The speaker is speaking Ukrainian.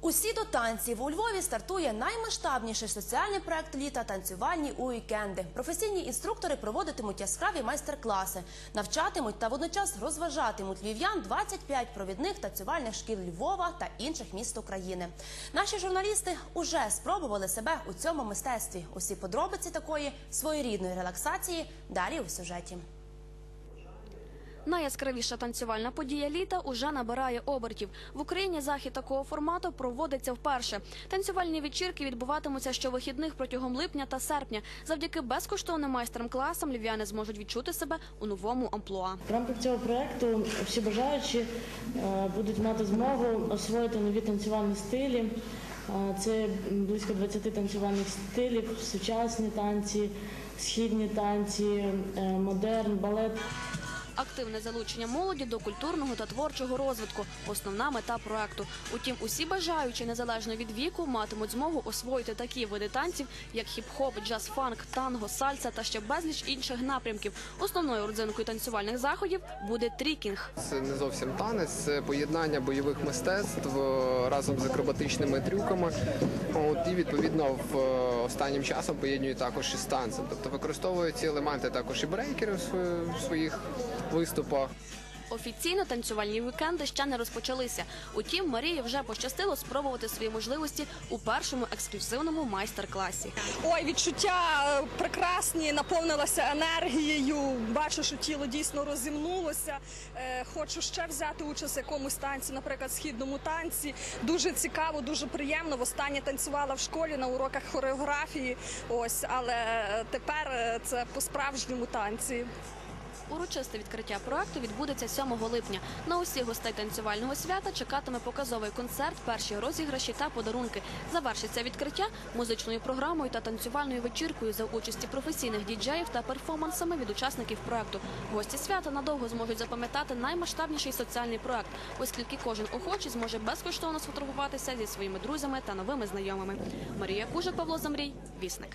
Усі до танців у Львові стартує наймасштабніший соціальний проект літа танцювальні уікенди. Професійні інструктори проводитимуть яскраві майстер-класи, навчатимуть та водночас розважатимуть львів'ян 25 провідних танцювальних шкіл Львова та інших міст України. Наші журналісти уже спробували себе у цьому мистецтві. Усі подробиці такої своєрідної релаксації далі у сюжеті. Найяскравіша танцювальна подія літа уже набирає обертів. В Україні захід такого формату проводиться вперше. Танцювальні вечірки відбуватимуться щовихідних протягом липня та серпня. Завдяки безкоштовним майстерам-класам львів'яни зможуть відчути себе у новому амплуа. В рамках цього проекту всі бажаючі е, будуть мати змогу освоїти нові танцювальні стилі. Е, Це близько 20 танцювальних стилів, сучасні танці, східні танці, е, модерн, балет. Активне залучення молоді до культурного та творчого розвитку основна мета проекту. Утім, усі бажаючі незалежно від віку матимуть змогу освоїти такі види танців, як хіп-хоп, джаз-фанк, танго, сальса та ще безліч інших напрямків. Основною родзинкою танцювальних заходів буде трікінг. Це не зовсім танець, це поєднання бойових мистецтв е, разом з акробатичними трюками. От, і відповідно в е, останнім часом поєднують також із танцем. Тобто використовують ці елементи також і брейкери своїх виступах. Офіційно танцювальні вікенди ще не розпочалися. Утім, Марії вже пощастило спробувати свої можливості у першому ексклюзивному майстер-класі. Ой, відчуття е, прекрасні, наповнилася енергією. Бачу, що тіло дійсно розімнулося. Е, Хочу ще взяти участь в якомусь танці, наприклад, східному танці. Дуже цікаво, дуже приємно. Востаннє танцювала в школі на уроках хореографії. Ось, але е, тепер це по справжньому танці. Урочисте відкриття проекту відбудеться 7 липня. На усіх гостей танцювального свята чекатиме показовий концерт, перші розіграші та подарунки. Завершиться відкриття музичною програмою та танцювальною вечіркою за участі професійних діджеїв та перформансами від учасників проекту. Гості свята надовго зможуть запам'ятати наймасштабніший соціальний проект, оскільки кожен охочий зможе безкоштовно сфотографуватися зі своїми друзями та новими знайомими. Марія Кужик, Павло Замрій, Вісник.